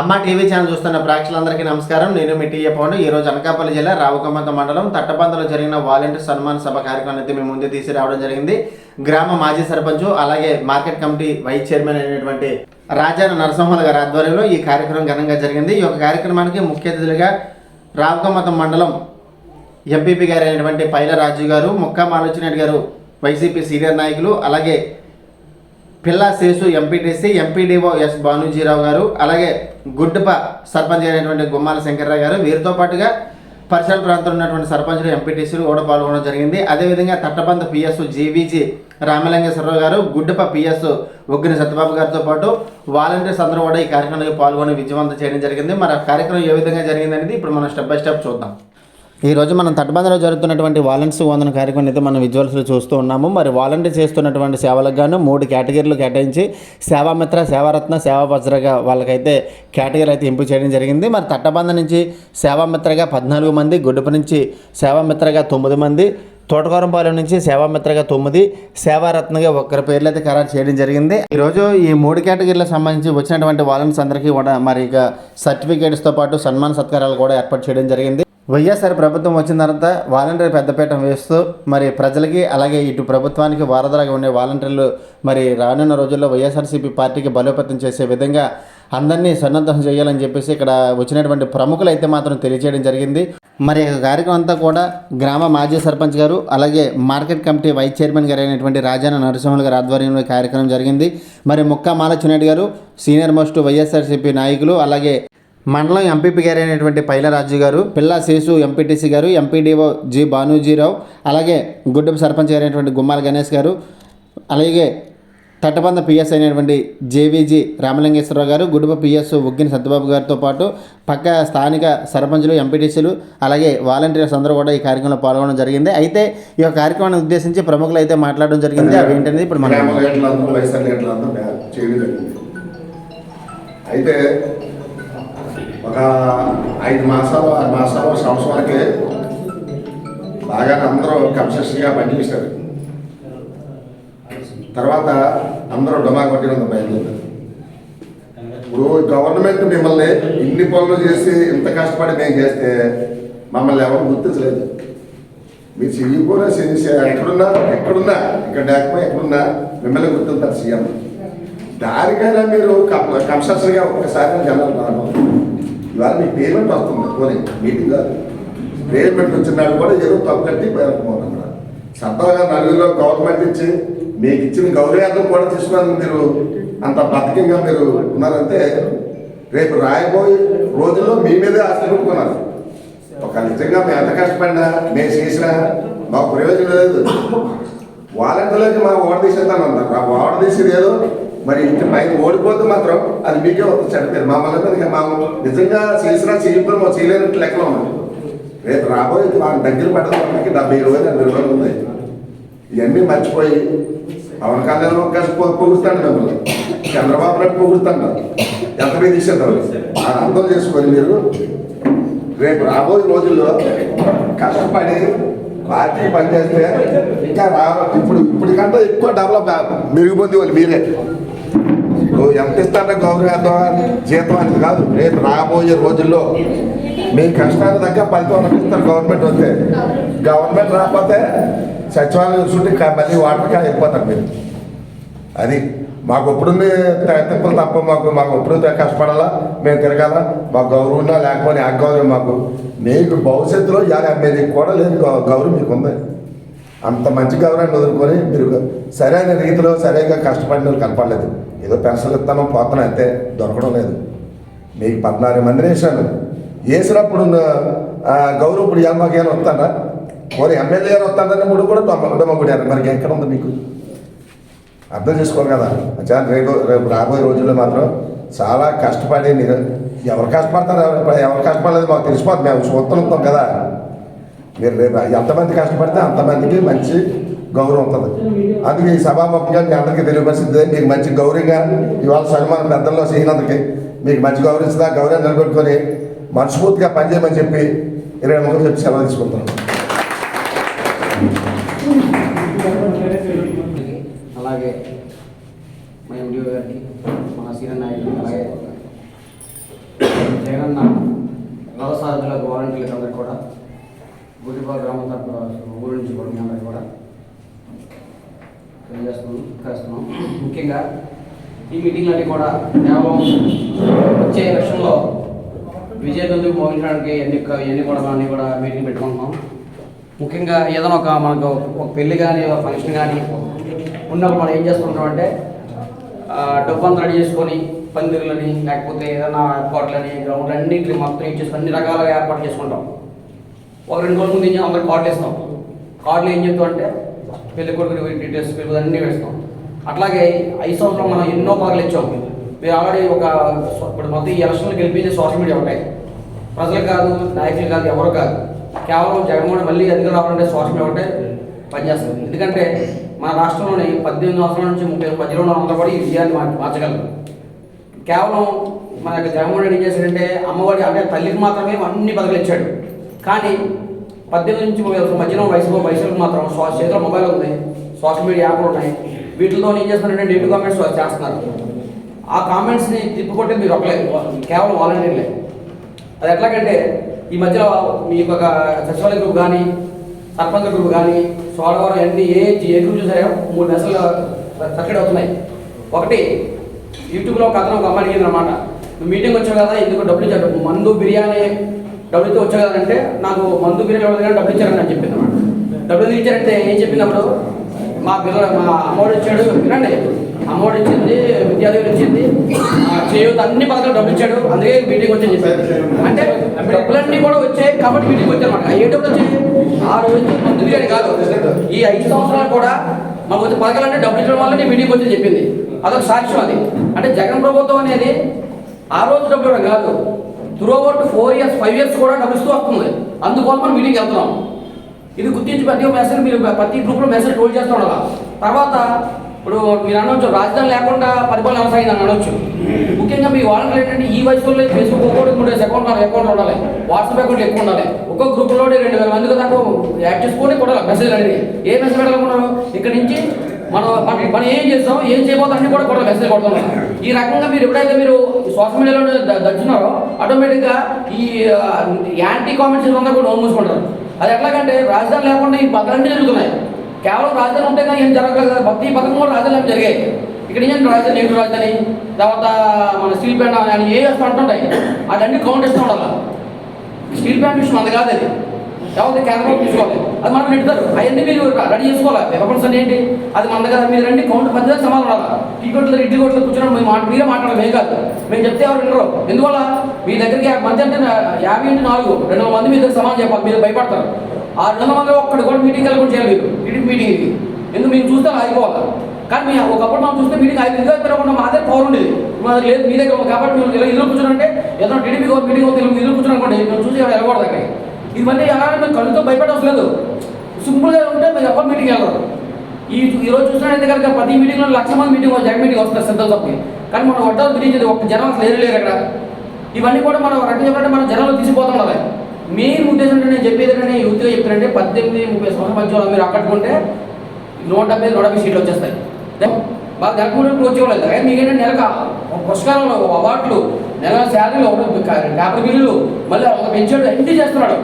అమ్మ TV channel చూస్తున్న ప్రేక్షకులందరికీ నమస్కారం. నేను మీ టీఏ పౌండ్ ఈ రోజు అనకాపల్లి జిల్లా రావుకమ్మంత మండలం తట్టబందలో జరిగిన వాలంటీర్ సన్మాన సభ కార్యక్రమాన్ని అయితే మేము ముందు తీసి రావడం జరిగింది. గ్రామ మాజీ సర్పంచ్ అలాగే మార్కెట్ కమిటీ వైస్ చైర్మన్ అయినటువంటి రాజాన నరసింహుల గారి ఆధ్వర్యంలో ఈ కార్యక్రమం ఘనంగా జరిగింది. ఈ యొక్క కార్యక్రమానికి ముఖ్య అతిథులుగా రావుకమ్మంత మండలం ఎంపీపీ గారు అయినటువంటి పైల రాజు గారు ముక్కా మాలోచినట్టు గారు వైసీపీ సీనియర్ నాయకులు అలాగే Pilla Seshu MPTC MPDO S Bhanujirao గారు అలాగే గుడ్డప సర్పంచ్ అయినటువంటి గుమ్మాల శంకర్రావు గారు వీరితో పాటుగా పరిసర ప్రాంతంలో ఉన్నటువంటి సర్పంచులు ఎంపీటీసీలు కూడా పాల్గొనడం జరిగింది. అదేవిధంగా తట్టబంద పిఎస్ జీవీజీ రామలింగేశ్వరరావు గారు గుడ్డప పిఎస్ ఉగ్గిన సత్యబాబు గారితో పాటు వాలంటీర్స్ అందరూ కూడా ఈ కార్యక్రమంలో పాల్గొని విజయవంతం చేయడం జరిగింది. మరి ఆ కార్యక్రమం ఏ విధంగా జరిగిందనేది ఇప్పుడు మనం స్టెప్ బై స్టెప్ చూద్దాం. ఈరోజు మనం తటబందలో జరుగుతున్నటువంటి వాలంటీర్స్ వందన కార్యక్రమం అయితే మనం విజువల్స్లో చూస్తూ ఉన్నాము. మరి వాలంటీర్ చేస్తున్నటువంటి సేవలకు గాను మూడు కేటగిరీలు కేటాయించి సేవామిత్ర సేవారత్న సేవా వజ్రగా వాళ్ళకైతే కేటగిరీ అయితే ఎంపిక చేయడం జరిగింది. మరి తట్టబంద నుంచి సేవామిత్రగా పద్నాలుగు మంది గుడ్డప నుంచి సేవామిత్రగా తొమ్మిది మంది తోటకూరంపాలెం నుంచి సేవామిత్రగా తొమ్మిది సేవారత్నగా ఒక్కరి పేర్లు అయితే ఖరారు చేయడం జరిగింది. ఈరోజు ఈ మూడు కేటగిరీలకు సంబంధించి వచ్చినటువంటి వాలంటీర్స్ అందరికీ కూడా మరి ఇక సర్టిఫికేట్స్తో పాటు సన్మాన సత్కారాలు కూడా ఏర్పాటు చేయడం జరిగింది. వైఎస్ఆర్ ప్రభుత్వం వచ్చిన తర్వాత వాలంటీర్ పెద్దపీట వేస్తూ మరి ప్రజలకి అలాగే ఇటు ప్రభుత్వానికి వారధలాగా ఉండే వాలంటీర్లు మరి రానున్న రోజుల్లో వైఎస్ఆర్సీపీ పార్టీకి బలోపేతం చేసే విధంగా అందరినీ సన్నద్ధం చేయాలని చెప్పేసి ఇక్కడ వచ్చినటువంటి ప్రముఖులు అయితే మాత్రం తెలియజేయడం జరిగింది. మరి కార్యక్రమం అంతా కూడా గ్రామ మాజీ సర్పంచ్ గారు అలాగే మార్కెట్ కమిటీ వైస్ చైర్మన్ గారు అయినటువంటి రాజాన నరసింహులు గారి ఆధ్వర్యంలో కార్యక్రమం జరిగింది. మరి ముక్కా మాలచునేటి గారు సీనియర్ మోస్ట్ వైఎస్ఆర్సీపీ నాయకులు అలాగే మండలం ఎంపీపీ గారు అయినటువంటి పైలరాజు గారు పిల్లా శేషు ఎంపీటీసీ గారు ఎంపీడీఓ జి భానుజీరావు అలాగే గుడ్డపు సర్పంచ్ గారు అయినటువంటి గుమ్మాల గణేష్ గారు అలాగే తట్టబంద పిఎస్ అయినటువంటి జేవీజీ రామలింగేశ్వరరావు గారు గుడుప పిఎస్ ఉగ్గిన సత్యబాబు గారితో పాటు పక్క స్థానిక సర్పంచులు ఎంపీటీసీలు అలాగే వాలంటీర్స్ అందరూ కూడా ఈ కార్యక్రమంలో పాల్గొనడం జరిగింది. అయితే ఈ యొక్క కార్యక్రమాన్ని ఉద్దేశించి ప్రముఖులు అయితే మాట్లాడడం జరిగింది. అవి ఏంటనేది ఇప్పుడు మనం అయితే ఒక ఐదు మాసాలు ఆరు మాసాలు సంవత్సరాలకే బాగా అందరూ కన్సెషన్గా పనిచేశారు తర్వాత అందరూ డొమా కొట్టిన బయలుదేరారు. ఇప్పుడు గవర్నమెంట్ మిమ్మల్ని ఇన్ని పనులు చేసి ఇంత కష్టపడి మేము చేస్తే మమ్మల్ని ఎవరు గుర్తించలేదు. మీరు చెయ్యకపోయినా చేసి ఎక్కడున్నా ఎక్కడున్నా ఇక్కడ లేకపోతే ఎక్కడున్నా మిమ్మల్ని గుర్తుంటారు సీఎం. దానికైనా మీరు కన్సెషన్గా ఒక్కసారి జనాలు రావాలి. ఇవాళ మీ పేమెంట్ వస్తుంది? పోనీ మీటింగ్ కాదు. పేమెంట్ వచ్చినాడు కూడా ఏదో తప్పు కట్టి సరదాగా నలుగురిలో గవర్నమెంట్ ఇచ్చి మీకు ఇచ్చిన గౌరవార్థం కూడా తీసుకున్నాను మీరు. అంత బతికంగా మీరు ఉన్నారంటే రేపు రాయబోయే రోజుల్లో మీ మీదే ఆశ పెట్టుకున్నారు. ఒక నిజంగా మేము ఎంత కష్టపడినా మేము చేసినా మాకు ప్రయోజనం లేదు. వాలంటీర్లకి మా ఓడ తీసేద్దాం అన్నారు ఆ ఓడ తీసేది ఏదో మరి ఇంటి పైన ఓడిపోతే మాత్రం అది మీకే వస్తుంది చెడ్డ మమ్మల్ని మీద మేము నిజంగా చేసినా చేయకపోయినా మాకు చేయలేనట్టు లెక్కలో ఉన్నాం రేపు రాబోయే వాళ్ళ దగ్గర పడ్డదానికి డెబ్బై రోజులు ఎనభై రోజులు ఉన్నాయి ఇవన్నీ మర్చిపోయి పవన్ కళ్యాణ్ కలిసి పొగుస్తాడు మిమ్మల్ని. చంద్రబాబు నాయుడు పొగుస్తాడు ఎంత మీద తీసేద్దాం అది అర్థం చేసుకొని మీరు. రేపు రాబోయే రోజుల్లో కష్టపడి పార్టీ పనిచేస్తే ఇంకా రా ఇప్పుడు ఇప్పటికంటే ఎక్కువ డెవలప్ మెరుగుపొంది వాళ్ళు మీరే. నువ్వు ఎంత ఇస్తానో గౌరవంతో జీతం అనేది కాదు. రేపు రాబోయే రోజుల్లో మీ కష్టాలు తగ్గ ఫలితం ఇస్తారు గవర్నమెంట్ వస్తే. గవర్నమెంట్ రాకపోతే సచివాలయం చుట్టూ మళ్ళీ మళ్ళీ వాటర్గా అయిపోతారు మీరు. అది మాకు ఎప్పుడుంది తిప్పలు తప్ప మాకు మాకు ఎప్పుడు కష్టపడాలా మేము తిరగాల? మాకు గౌరవం ఉన్నా లేకపోతే ఆ గౌరవం మాకు. మీకు భవిష్యత్తులో యాభై ఎమ్మెల్యే కూడా లేదు. గౌరవం మీకు ఉంది అంత మంచి గౌరవాన్ని వదులుకొని మీరు సరైన రీతిలో సరిగ్గా కష్టపడిన వాళ్ళు కనపడలేదు. ఏదో పెన్షన్లు ఇస్తాను పోతాను అంతే దొరకడం లేదు. మీకు పద్నాలుగు మందిని వేసాను వేసినప్పుడు గౌరవం ఇప్పుడు మాకు ఏమైనా వస్తాడా మరి ఎమ్మెల్యే గారు వస్తాడని మూడు కూడా దొమ్మ దొమ్మగుడారు మరి ఎక్కడ ఉంది మీకు? అర్థం చేసుకోరు కదా. చాలా రేపు రేపు రాబోయే రోజుల్లో మాత్రం చాలా కష్టపడి మీరు ఎవరు కష్టపడతారు? ఎవరు కష్టపడలేదు మాకు తెలిసిపోతుంది మేము చూస్తున్నాం కదా. మీరు రేపు ఎంతమంది కష్టపడితే అంతమందికి మంచి గౌరవం ఉంటుంది. అందుకే ఈ సభాముఖంగా మీ అందరికీ తెలియపరిచింది మీకు మంచి గౌరవంగా ఇవాళ సన్మానం పెద్దల్లో చేయనందుకు మీకు మంచి గౌరవిస్తుందా గౌరవం నిలబెట్టుకొని మనస్ఫూర్తిగా పనిచేయమని చెప్పి ఇరవై ముగ్గురు చెప్పి సెలవు తీసుకుంటున్నాను. అలాగే మా ఎండిఓ గారికి మా సీనియర్ నాయకులు అలాగే జగనన్న నవసాధులకు వాలంటీర్లకు అందరికి కూడా గుడిపా గ్రామం తరపున ఊరి నుంచి కూడా మీ అందరికి కూడా తెలియజేస్తున్నాం చేస్తున్నాం ముఖ్యంగా ఈ మీటింగ్లన్నీ కూడా కేవలం వచ్చే ఎలక్షన్లో విజయబంధు మోగించడానికి ఎన్ని ఎన్ని కూడా అన్నీ కూడా మీటింగ్ పెట్టుకుంటున్నాం. ముఖ్యంగా ఏదైనా ఒక మనకు ఒక పెళ్ళి కానీ ఒక ఫంక్షన్ కానీ ఉన్నప్పుడు మనం ఏం చేస్తుంటాం అంటే డబ్బు అంతా రెడీ చేసుకొని పందిరులని లేకపోతే ఏదైనా ఏర్పాట్లని గ్రౌండ్ అన్నింటిని మొత్తం ఇచ్చేసి అన్ని రకాలుగా ఏర్పాటు చేసుకుంటాం. ఒక రెండు రోజుల ముందు ఏం చేయం? అందరికి కార్డులు ఇస్తాం కార్డులు ఏం చెప్తాం అంటే పెళ్ళి కొడుకు డీటెయిల్స్ పిల్లలు అన్నీ వేస్తాం. అట్లాగే ఐదు సంవత్సరం మనం ఎన్నో పనులు ఇచ్చాం మీరు ఆల్రెడీ ఒక ఇప్పుడు మొత్తం ఈ ఎలక్షన్లు గెలిపించే సోషల్ మీడియా ఉంటాయి. ప్రజలు కాదు నాయకులు కాదు ఎవరు కాదు. కేవలం జగన్మోహన్ మళ్ళీ అధికారం రావాలంటే సోషల్ మీడియా ఒకటే పనిచేస్తుంది. ఎందుకంటే మన రాష్ట్రంలోని పద్దెనిమిది సంవత్సరాల నుంచి ముప్పై పది ఉన్న వందల కూడా ఈ విజయాన్ని మార్చగలరు కేవలం మన యొక్క జగన్మోహన్ రెడ్డి ఏం చేశాడంటే అమ్మఒడి అంటే తల్లికి మాత్రమే అన్ని పథకాలు ఇచ్చాడు. కానీ పద్దెనిమిది నుంచి ముప్పై మధ్యలో వయసు వయసులకు మాత్రం సో చేతిలో మొబైల్ ఉంది సోషల్ మీడియా యాప్లు ఉన్నాయి. వీటితో ఏం చేస్తున్నారంటే నెట్ కామెంట్స్ చేస్తున్నారు. ఆ కామెంట్స్ని తిప్పుకొట్టే మీరు ఒకలే కేవలం వాలంటీర్లే. అది ఎట్లాగంటే ఈ మధ్య మీకు ఒక సచివాలయ గ్రూప్ కానీ సర్పంచ్ గ్రూప్ కానీ సోడవరం ఎన్ని ఏ ఏ చూసారో మూడు మెసేజ్లు సర్కిట్ అవుతున్నాయి. ఒకటి యూట్యూబ్లో ఒక అతను ఒక అమ్మాయి అడిగింది అనమాట నువ్వు మీటింగ్ వచ్చావు కదా ఎందుకు డబ్బులు ఇచ్చాడు మందు బిర్యానీ డబ్బులతో వచ్చావు కదా అంటే నాకు మందు బిర్యానీ ఇవ్వలేదు కానీ డబ్బులు ఇచ్చారని అని చెప్పింది అనమాట డబ్బులు ఎందుకు ఇచ్చారంటే ఏం చెప్పినప్పుడు మా పిల్లలు మా అమ్మోడు ఇచ్చాడు వినండి అమౌంట్ ఇచ్చింది విద్యార్థులు ఇచ్చింది చేయూత అన్ని పథకాలు డబ్బులు ఇచ్చాడు అందుకే మీటింగ్ వచ్చి చెప్పారు. అంటే డబ్బులన్నీ కూడా వచ్చాయి కాబట్టి మీటింగ్ వచ్చాయి అనమాట ఏ డబ్బులు వచ్చాయి. ఆ రోజు మందు బిర్యానీ కాదు. ఈ ఐదు సంవత్సరాలు కూడా మాకు వచ్చే పథకాలన్నీ డబ్బులు ఇచ్చడం వల్ల మీటింగ్ వచ్చి చెప్పింది. అదొక సాక్ష్యం అది. అంటే జగన్ ప్రభుత్వం అనేది ఆ రోజు డబ్బులు ఇవ్వడం కాదు. Throughout four years five years కూడా డబ్బులు ఇస్తూ వస్తుంది. అందుకోసం మనం మీటింగ్ వెళ్తున్నాం. ఇది గుర్తించి ప్రతి ఒక్క మెసేజ్ మీరు ప్రతి గ్రూప్లో మెసేజ్ హోల్డ్ చేస్తూ ఉండాలి? తర్వాత ఇప్పుడు మీరు అనవచ్చు రాజధాని లేకుండా పరిపాలన వ్యవసాయం అని అనవచ్చు ముఖ్యంగా మీ వాళ్ళకి ఏంటంటే ఈ వయసులో ఫేస్బుక్ ఒక్కొక్కటి మూడు అకౌంట్ అకౌంట్ ఉండాలి. వాట్సాప్ అకౌంట్ ఎక్కువ ఉండాలి. ఒక్కొక్క గ్రూప్లో రెండు వేల మందికి దాకా యాడ్ చేసుకొని కూడా మెసేజ్ అనేది ఏ మెసేజ్ పెట్టాలనుకున్నారు ఇక్కడ నుంచి మనం మనం ఏం చేస్తాం ఏం చేయబోతాం అన్ని కూడా కూడా మెసేజ్ కొడుతున్నాం ఈ రకంగా మీరు ఎప్పుడైతే మీరు సోషల్ మీడియాలో దచ్చున్నారో ఆటోమేటిక్గా ఈ యాంటీ కామెంట్స్ అందరూ కూడా నోరు మూసుకుంటారు అది ఎట్లాగంటే రాజధాని లేకుండా ఈ పథకాలన్నీ జరుగుతున్నాయి. కేవలం రాజధాని ఉంటే కానీ ఏం జరగలేదు కదా? ప్రతి పథకం కూడా రాజధాని లేకపోతే జరిగాయి. ఇక్కడ ఏం రాజధాని నెహ్రూ రాజధాని తర్వాత మన స్టీల్ ప్లాంట్ అని ఏ వేస్తూ ఉంటుంటాయి అదన్నీ కౌంట్ ఇస్తూ ఉండాలి. స్టీల్ ప్లాంట్ విషయం అంత కాదు అది. ఎవరి కేంద్రం తీసుకోవాలి అది మనం పెడతారు. అవన్నీ మీరు రెడీ చేసుకోవాలి. వెపన్స్ అని ఏంటి? అది మన దగ్గర మీరు రండి కౌంట్ పద్ధతి సమాధానం ఉండాలి. టీ కొట్లు ఇడ్లీ కొట్లు కూర్చొని మేము మాట మీరే మాట్లాడాలి మేము కాదు. మేము చెప్తే ఎవరు వినరు. ఎందువల్ల? మీ దగ్గరికి యాభై మంది అంటే యాభై ఇంటి నాలుగు. రెండు వందల మంది మీ దగ్గర సమాధానం చెప్పాలి. మీరు భయపడతారు. ఆ రెండు వందల మంది ఒక్కటి కూడా మీటింగ్ వెళ్ళకుండా చేయాలి మీరు మీటింగ్ మీటింగ్ ఇది. ఎందుకు? మేము చూస్తే ఆగిపోవాలి. కానీ మీ ఒకప్పుడు మనం చూస్తే మీటింగ్ ఐదు ఇంకా మా మాదే పవర్ ఉండేది. మా దగ్గర లేదు. మీ దగ్గర కాబట్టి మేము ఇలా ఇల్లు కూర్చుంటే ఏదైనా టీడీపీ మీటింగ్ అవుతుంది ఇల్లు కూర్చుని అనుకోండి మేము చూసి వెళ్ళకూడదు అక్కడ ఇది మళ్ళీ ఎలా అంటే మేము కళ్ళతో భయపడవలసిన లేదు. సింపుల్గా ఉంటే మీరు ఎవరు మీటింగ్ వెళ్ళరు. ఈ ఈరోజు రోజు కనుక ప్రతి మీటింగ్లో లక్ష మంది మీటింగ్ జగన్ మీటింగ్ వస్తారు సిద్ధం తప్పి కానీ మనం వడ్డాలు తిరిగి ఒక జనం అసలు లేరు లేరు అక్కడ ఇవన్నీ కూడా మనం ఒక రకంగా చెప్పాలంటే మనం జనంలో తీసిపోతాం మీ ఉద్దేశం అంటే నేను చెప్పేది నేను యూత్గా చెప్తానంటే పద్దెనిమిది ముప్పై సంవత్సరాల మధ్యలో మీరు అక్కట్టుకుంటే నూట డెబ్బై నూట డెబ్బై సీట్లు వచ్చేస్తాయి. బాగా దగ్గర క్లోజ్ చేయలేదు కానీ మీకేంటే నెలకు ఒక అవార్డులు నెల శాలరీలు పేపర్ బిల్లులు మళ్ళీ ఒక పెంచాడు ఎంటీ చేస్తున్నాడు.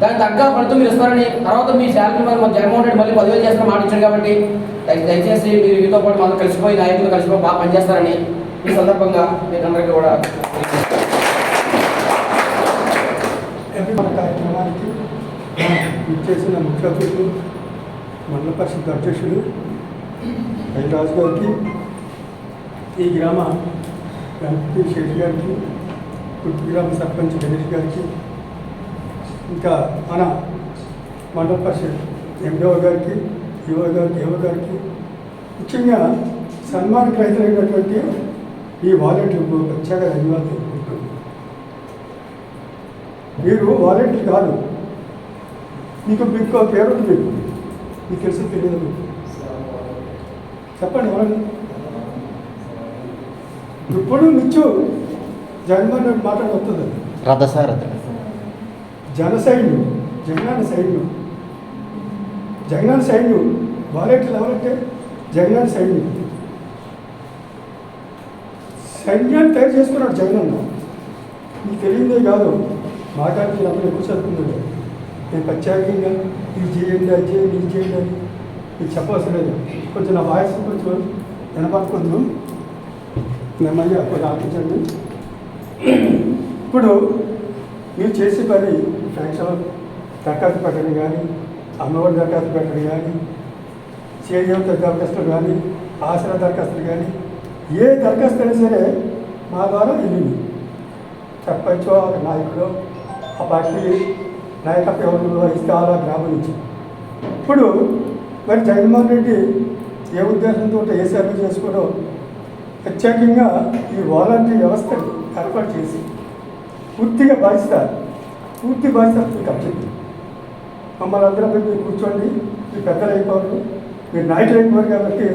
దానికి తగ్గ ఫలితం మీరు ఇస్తారని తర్వాత మీ శాలరీ మరి మన జగన్మోహన్ రెడ్డి మళ్ళీ పదివేలు చేస్తారని మాట ఇచ్చాడు కాబట్టి దయచేసి మీరు మీతో పాటు మనం కలిసిపోయి నాయకులు కలిసిపోయి బాగా పనిచేస్తారని ఈ సందర్భంగా మీకు అందరికీ కూడా మన కార్యక్రమానికి ఇచ్చేసిన ముఖ్య అతిథులు మండల పరిషత్ అధ్యక్షుడు రాజు గారికి ఈ గ్రామ ఎంపీ శేష్ గారికి పుట్టి గ్రామ సర్పంచ్ గణేష్ గారికి ఇంకా మన మండల పరిషత్ ఎండిఓ గారికి యువ గారికి యువ గారికి ముఖ్యంగా సన్మాన రైతులైనటువంటి ఈ వాలంటీర్లకు ప్రత్యేక ధన్యవాదాలు. మీరు వాలంటీర్ కాదు. మీకు మీకు పేరు ఉంది. మీకు మీకు తెలిసి తెలియదు. మీకు చెప్పండి ఎవరండి? ఇప్పుడు నిత్యం జగన్మోహన్ రెడ్డి మాట్లాడి వస్తుంది. రథసారథి జన సైన్యం జగనాన్న సైన్యం. జగనాన్న సైన్యం వాలంటీర్లు ఎవరంటే? జగనాన్న సైన్యం. సైన్యాన్ని తయారు చేసుకున్నాడు జగనన్న. మీకు తెలియదే కాదు. మాట్లాడితే అప్పుడు ఎక్కువ చదువుకున్నాడు? నేను ప్రత్యేకంగా ఇది చేయండి అది చేయండి ఇది చేయండి అని ఇది చెప్పవలసిన లేదు. కొంచెం నా వాయిస్ కొంచెం వినపడుకుందాం నెమ్మది అప్పుడు ఆపించండి ఇప్పుడు మీరు చేసే పని ఫ్యాక్షన్ దరఖాస్తు పెట్టడం కానీ అమ్మఒడి దరఖాస్తు పెట్టడం కానీ చేయూత దరఖాస్తులు కానీ ఆసరా దరఖాస్తులు కానీ ఏ దరఖాస్తు అయినా సరే మా ద్వారా వెళ్ళింది. సర్పంచో నాయకుడు ఆ పార్టీ నాయకత్వ ఎవరు వహిస్తే అలా గ్రామం నుంచి. ఇప్పుడు మరి జగన్మోహన్ రెడ్డి ఏ ఉద్దేశంతో ఏ సర్వే చేసుకోవడం ప్రత్యేకంగా ఈ వాలంటీ వ్యవస్థను ఏర్పాటు చేసి పూర్తిగా బాధ్యత పూర్తి బాధ్యత మీకు అప్పచెప్పింది మమ్మల్ని అందరం మీరు కూర్చోండి మీ పెద్దలు అయిపోవాలి మీరు నాయకులు అయిపోయారు కాబట్టి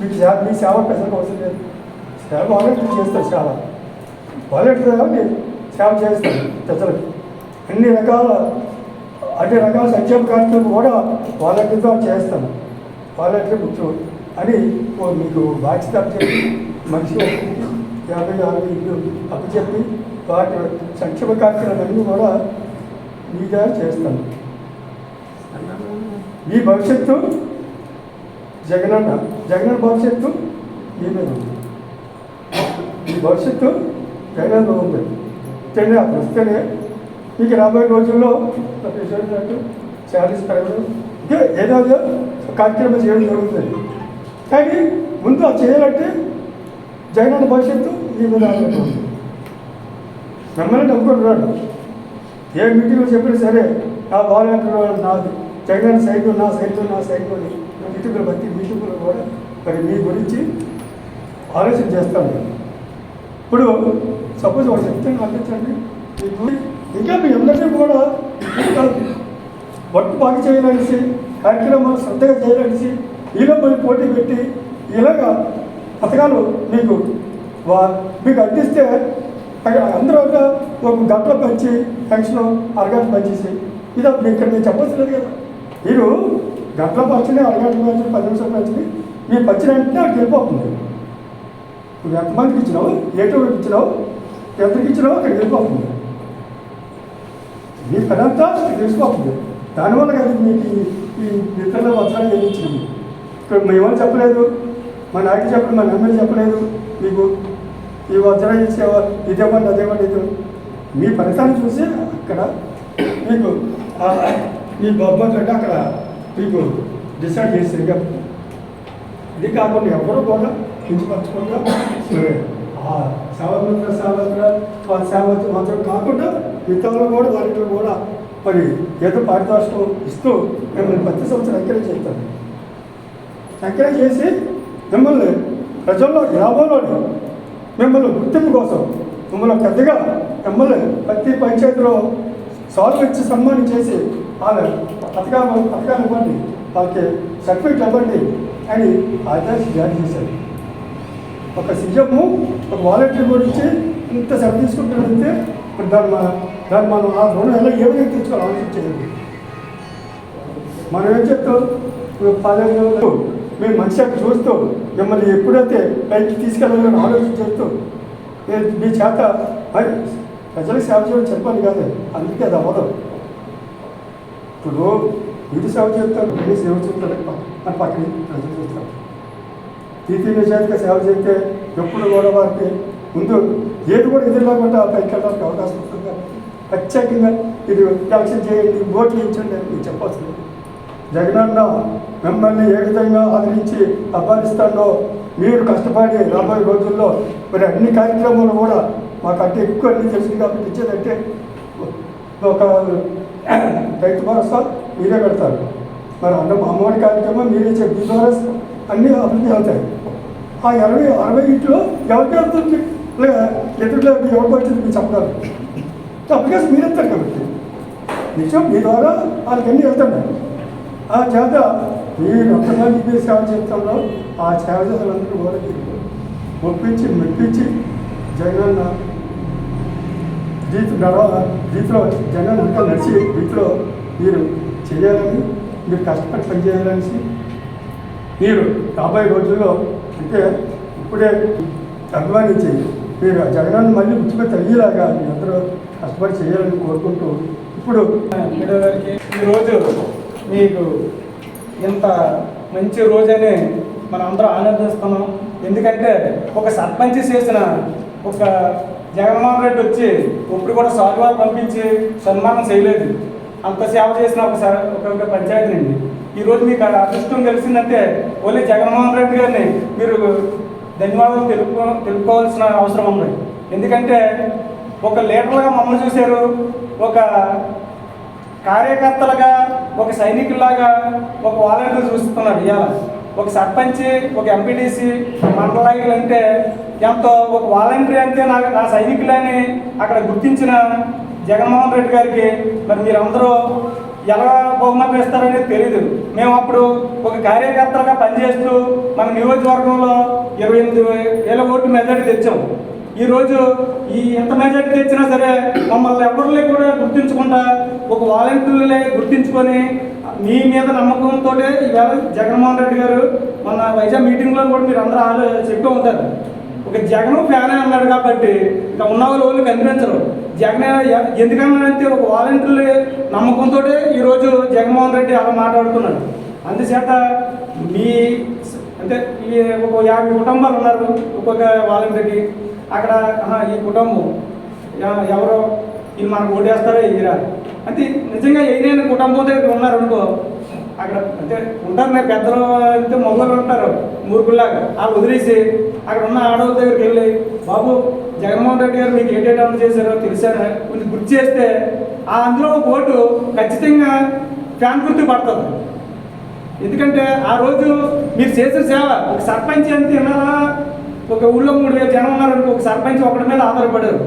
మీకు సేవ మీ సేవ పెద్దలకు అవసరం లేదు. సేవ వాలంటీర్ చేస్తారు సేవ వాలంటీర్ కాబట్టి సేవ చేస్తారు ప్రజలకు. అన్ని రకాల అన్ని రకాల సంక్షేమ కార్యక్రమం కూడా వాలంటీర్గా చేస్తాను వాలంటీర్ ముఖ్యం అని మీకు బాధ్యత చెప్పి మనిషి యాభై యాభై ఇల్లు అప్పచెప్పి వాటి సంక్షేమ కార్యక్రమాలన్నీ కూడా మీగా చేస్తాను మీ భవిష్యత్తు జగనన్న జగనన్న భవిష్యత్తు మీ మీద ఉంది. మీ భవిష్యత్తు జగనన్న ఉంది. తెలియ అప్పుడు వస్తేనే మీకు రాబోయే రోజుల్లో చెప్పినట్టు శారీస్ పెరగడం ఏదో కార్యక్రమం చేయడం జరుగుతుంది. కానీ ముందు అది చేయాలంటే జగన్ భవిష్యత్తు ఈ మీద ఉంది మిమ్మల్ని నమ్ముకుంటున్నాడు ఏ మీటింగ్లో చెప్పినా సరే నా వాలంటీర్ నాది జగన్ సైకిల్ నా సైకిల్ నా సైకిల్ అని. మీటింగ్లు ప్రతి మీటింగ్లు కూడా మరి మీ గురించి ఆలోచన చేస్తాను. ఇప్పుడు సపోజ్ వాడు చెప్తే ఆలోచించండి మీకు ఇంకా మీ అందరినీ కూడా ఇంకా వర్క్ బాగా చేయాలనేసి కార్యక్రమాలు శ్రద్ధగా చేయాలనేసి ఈలో మళ్ళీ పోటీ పెట్టి ఇలాగా పథకాలు మీకు వా మీకు అందిస్తే అందరూ ఒక ఒక గంటలో పంచి పెన్షన్ అరగంట పంచేసి ఇది ఇక్కడ నేను చెప్పాల్సి లేదు కదా. మీరు గంటల పంచని అరగంట పంచి పది నిమిషాలు పంచని మీరు పంచిన వెంటనే అక్కడికి వెళ్ళిపోతుంది. నువ్వు ఎంతమందికి ఇచ్చినావు? ఏ టైంకి ఇచ్చినావు? ఎంతకి ఇచ్చినావు? అక్కడికి వెళ్ళిపోతుంది. మీ పని అంతా తెలిసిపోతుంది దానివల్ల కదా మీకు ఈ- నిద్రలో వస్త్రాలు చెల్లించినాము ఇక్కడ మేమని చెప్పలేదు మా నాయకుడు చెప్పలేదు మా ఎమ్మెల్యే చెప్పలేదు మీకు ఈ వజ్రం ఇచ్చేవా ఇదేమన్నా అదేమండి ఇది మీ ఫలితాన్ని చూసి అక్కడ మీకు మీ బొమ్మతో అంటే అక్కడ మీకు డిసైడ్ చేసి ఇది కాకుండా ఎవరు కూడా కించపరచకుండా సరే ఆ సావత్ర సావత్ర వాళ్ళ సావత్ర మాత్రం కాకుండా మిగతాలో కూడా వాటిలో కూడా మరి ఏదో పారితోషికం ఇస్తూ మిమ్మల్ని ప్రతి సంవత్సరం ఎంకరేజ్ చేస్తాను ఎంకరేజ్ చేసి మిమ్మల్ని ప్రజల్లో గ్రామంలోని మిమ్మల్ని గుర్తింపు కోసం మిమ్మల్ని పెద్దగా మిమ్మల్ని ప్రతి పంచాయతీలో సాల్వ్ ఇచ్చి సన్మానం చేసి వాళ్ళ పథకాలు పథకాలు ఇవ్వండి వాళ్ళకి సర్టిఫికెట్ ఇవ్వండి అని ఆదేశం జారీ చేశారు. ఒక సీఎం ఒక వాలంటీర్ గురించి ఇంత సెలవు తీసుకుంటాడంటే ఇప్పుడు దాన్ని మన దాన్ని మనం ఆ రుణం ఎలా ఏ విధంగా తెచ్చుకోవాలి ఆలోచించేది మనం ఏం చెప్తాం ఇప్పుడు మేము మీరు మంచిగా చూస్తూ మిమ్మల్ని ఎప్పుడైతే పైకి తీసుకెళ్ళాలని ఆలోచన చేస్తూ నేను మీ చేత ప్రజలకు సేవ చేయడం చెప్పాలి కాదు అందుకే అది అవ్వదు. ఇప్పుడు వీటి సేవ చేస్తారు నేను సేవ చేస్తారు పక్కన ప్రజలు చూస్తారు. తీతి నిజాయితీగా సేవ చేస్తే ఎప్పుడు కూడా వారికి ముందు ఏది కూడా ఎదురులాకుండా పైకి వెళ్ళడానికి అవకాశం ఉంటుంది. కాబట్టి ప్రత్యేకంగా ఇది యాక్షన్ చేయండి ఓట్లు ఇచ్చండి అని మీకు చెప్పాల్సింది జగనన్న మిమ్మల్ని ఏ విధంగా ఆదరించి అభ్యరిస్తాడో మీరు కష్టపడి రాబోయే రోజుల్లో మరి అన్ని కార్యక్రమాలు కూడా మాకంటే ఎక్కువ అన్ని తెలుసు కాబట్టి ఇచ్చేదంటే ఒక రైతు భరోసా మీరే పెడతారు. మరి అన్న అమ్మఒడి కార్యక్రమం మీరే చెప్పి ద్వారా అన్నీ అభివృద్ధి అవుతాయి. ఆ ఇరవై అరవై ఇంట్లో ఎవరికి వెళ్తుంది లేదా ఎదురులో ఎవరికి వచ్చింది మీరు చెప్పగలరు? అప్లికేషన్ మీరు ఇస్తారు కాబట్టి. నిజం మీ ద్వారా వాళ్ళకి అన్నీ వెళ్తున్నాయి ఆ చేత మీరు ఒక్కగా మీరు సేవ చేస్తారో ఆ సేవ చేతులందరూ కూడా మీరు ఒప్పించి మెప్పించి జగనన్న జీతు నడవ జీతులో జగన్ అంతా నడిచి వీటిలో మీరు చేయాలని మీరు కష్టపడి పనిచేయాలనేసి మీరు రాబోయే రోజుల్లో అంటే ఇప్పుడే అభిమానించేది మీరు జగనాన్ని మళ్ళీ గుర్తుపెట్టి అయ్యేలాగా మీ అందరూ కష్టపడి చేయాలని కోరుకుంటూ ఇప్పుడు గారికి ఈరోజు మీకు ఇంత మంచి రోజని మనం అందరం ఆనందిస్తున్నాం. ఎందుకంటే ఒక సర్పంచ్ చేసిన ఒక జగన్మోహన్ రెడ్డి వచ్చి ఇప్పుడు కూడా సాగువారు పంపించి సన్మానం చేయలేదు. అంత సేవ చేసిన ఒక ఒక పంచాయతీ అండి ఈరోజు మీకు అదృష్టం కలిసిందంటే ఓన్లీ జగన్మోహన్ రెడ్డి గారిని మీరు ధన్యవాదాలు తెలుపు తెలుపుకోవాల్సిన అవసరం ఉంది. ఎందుకంటే ఒక లీడర్గా మమ్మల్ని చూశారు ఒక కార్యకర్తలుగా ఒక సైనికుల్లాగా ఒక వాలంటీర్ చూస్తున్నారు ఇవాళ ఒక సర్పంచ్ ఒక ఎంపీటీసీ మండలాయకులు అంటే ఎంతో ఒక వాలంటీర్ అంటే నా నా సైనికులని అక్కడ గుర్తించిన జగన్మోహన్ రెడ్డి గారికి మరి మీరందరూ ఎలా బహుమతి ఇస్తారనేది తెలియదు మేము అప్పుడు ఒక కార్యకర్తలుగా పనిచేస్తూ మన నియోజకవర్గంలో ఇరవై ఎనిమిది వేల ఓట్లు మెజార్టీ తెచ్చాం ఈరోజు ఈ ఎంత మెజార్టీ తెచ్చినా సరే మమ్మల్ని ఎవరిని కూడా గుర్తించకుండా ఒక వాలంటీర్లే గుర్తించుకొని మీ మీద నమ్మకంతో ఈవేళ జగన్మోహన్ రెడ్డి గారు మొన్న వైజాగ్ మీటింగ్లో కూడా మీరు అందరూ ఆలో చెప్తూ ఉంటారు. ఒక జగన్ ఫ్యాన్ అన్నాడు కాబట్టి ఇంకా ఉన్న వాళ్ళు కనిపించరు. జగన్ ఎందుకన్నానంటే ఒక వాలంటీర్లు నమ్మకంతో ఈరోజు జగన్మోహన్ రెడ్డి అలా మాట్లాడుతున్నాడు. అందుచేత మీ అంటే ఈ ఒక యాభై కుటుంబాలు ఉన్నారు ఒక్కొక్క వాలంటీర్కి. అక్కడ ఈ కుటుంబం ఎవరో వీళ్ళు మనకు ఓటేస్తారో ఎగిరా అంటే నిజంగా ఏదైనా కుటుంబం దగ్గర ఉన్నారనుకో అక్కడ అంటే ఉంటారు నేను పెద్దలు అంటే మొగలు ఉంటారు మూర్ఖుల్లాగా ఆ వదిలేసి అక్కడ ఉన్న ఆడవాళ్ళ దగ్గరికి వెళ్ళి బాబు జగన్మోహన్ రెడ్డి గారు మీకు ఏంటంటే అమలు చేశారో తెలిసాను కొంచెం గుర్తు చేస్తే ఆ అందులో ఒక ఓటు ఖచ్చితంగా ఫ్యాన్ గుర్తు పడుతుంది. ఎందుకంటే ఆ రోజు మీరు చేసిన సేవ ఒక సర్పంచ్ ఎంత విన్నారా ఒక ఊళ్ళో మూడు వేల జనం ఉన్నారనుకో ఒక సర్పంచ్ ఒకటి మీద ఆధారపడారు.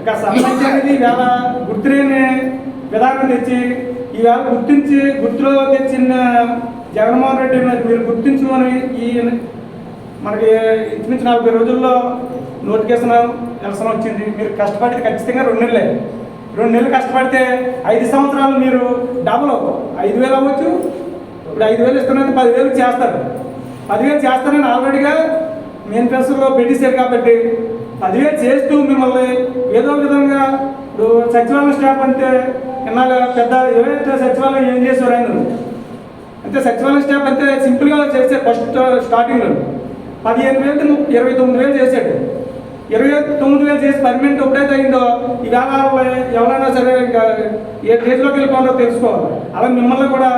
ఇక సర్పంచ్ అనేది వేళ గుర్తులేని విధానం తెచ్చి ఈవేళ గుర్తించి గుర్తులో తెచ్చిన జగన్మోహన్ రెడ్డి మీరు గుర్తించుకొని ఈ మనకి ఇంచుమించు నలభై రోజుల్లో నోటిఫికేషన్ ఎలక్షన్ వచ్చింది. మీరు కష్టపడితే ఖచ్చితంగా రెండు నెలలే. రెండు నెలలు కష్టపడితే ఐదు సంవత్సరాలు మీరు డబుల్ ఐదు వేలు అవ్వచ్చు. ఇప్పుడు ఐదు వేలు ఇస్తున్నది పదివేలు చేస్తారు. పదివేలు చేస్తారని ఆల్రెడీగా మేనిఫెస్టోలో పెట్టేశారు కాబట్టి పదివేలు చేస్తూ మిమ్మల్ని ఏదో విధంగా ఇప్పుడు సచివాలయం స్టాఫ్ అంటే ఇన్నాళ్ళ పెద్ద ఏవైతే సచివాలయం ఏం చేశారు ఆయన. అంటే సచివాలయం స్టాఫ్ అయితే సింపుల్గా చేసే ఫస్ట్ స్టార్టింగ్లో పదిహేను వేలు ఇరవై తొమ్మిది వేలు చేశాడు. ఇరవై తొమ్మిది వేలు చేసి పర్మనెంట్ ఎప్పుడైతే అయిందో ఈ వేళ ఎవరైనా సరే ఇంకా ఏ స్టేజ్లోకి వెళ్ళిపోవాలో తెలుసుకోవాలి. అలా మిమ్మల్ని కూడా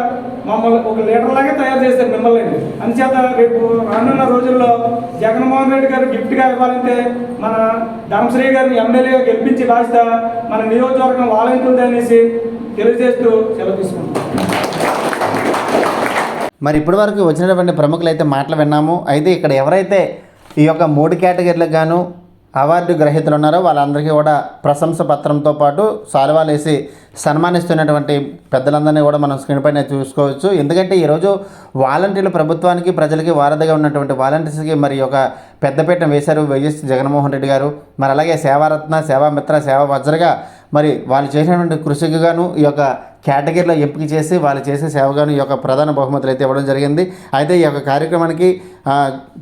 మమ్మల్ని ఒక లీడర్ లాగే తయారు చేశారు మిమ్మల్ని. అందుచేత రేపు రానున్న రోజుల్లో జగన్మోహన్ రెడ్డి గారు గిఫ్ట్గా ఇవ్వాలంటే మన ధనశ్రీ గారిని ఎమ్మెల్యేగా గెలిపించి బాధ్యత మన నియోజకవర్గం వాలంటీర్లు అనేసి తెలియజేస్తూ సెలవు తీసుకుంటాం మరి ఇప్పటి వరకు వచ్చినటువంటి ప్రముఖులు అయితే మాటలు విన్నాము. అయితే ఇక్కడ ఎవరైతే ఈ యొక్క మూడు కేటగిరీలకు గాను అవార్డు గ్రహీతలు ఉన్నారో వాళ్ళందరికీ కూడా ప్రశంస పత్రంతో పాటు సాల్వాలు వేసి సన్మానిస్తున్నటువంటి పెద్దలందరినీ కూడా మనం స్క్రీన్ పైన చూసుకోవచ్చు. ఎందుకంటే ఈరోజు వాలంటీర్లు ప్రభుత్వానికి ప్రజలకి వారధిగా ఉన్నటువంటి వాలంటీర్స్కి మరి ఒక పెద్దపీట వేశారు వైఎస్ జగన్మోహన్ రెడ్డి గారు. మరి అలాగే సేవారత్న సేవామిత్ర సేవ వజ్రగా మరి వాళ్ళు చేసినటువంటి కృషికి గాను ఈ యొక్క కేటగిరీలో ఎంపిక చేసి వాళ్ళు చేసే సేవగాను ఈ యొక్క ప్రధాన బహుమతులు అయితే ఇవ్వడం జరిగింది. అయితే ఈ యొక్క కార్యక్రమానికి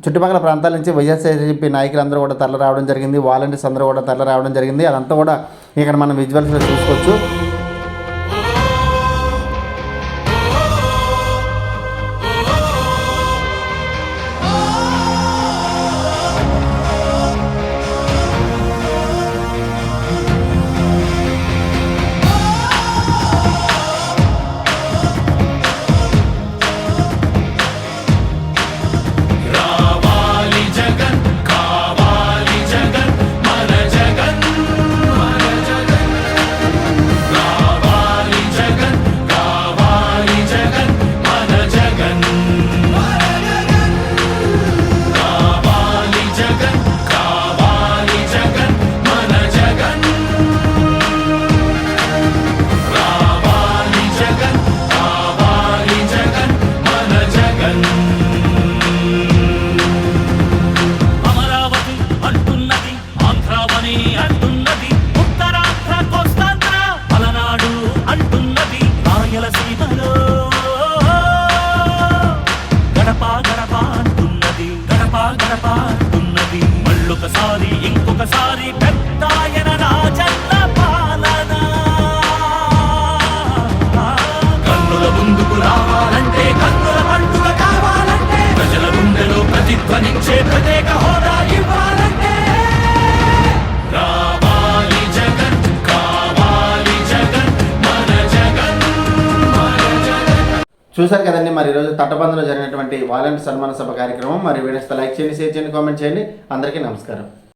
చుట్టుపక్కల ప్రాంతాల నుంచి వైఎస్ఆర్సీపీ నాయకులందరూ కూడా తరలి రావడం జరిగింది. వాలంటీర్స్ అందరూ కూడా తరలి రావడం జరిగింది. అదంతా కూడా ఇక్కడ మనం విజువల్స్లో చూసుకోవచ్చు. ఒకసారి పెద్దాయన రాజన్న పాలన. కన్నుల ముందుకు రావాలంటే కన్నుల పండుగ కావాలంటే ప్రజల గుండెలో ప్రతిధ్వనించే ప్రత్యేక హోదా ఇవ్వాలంటే. చూశారు కదండి మరి ఈరోజు తట్టబంధంలో జరిగినటువంటి వాలంటీర్ సన్మాన సభ కార్యక్రమం. మరి వీడియోస్తో లైక్ చేయండి షేర్ చేయండి కామెంట్ చేయండి. అందరికీ నమస్కారం.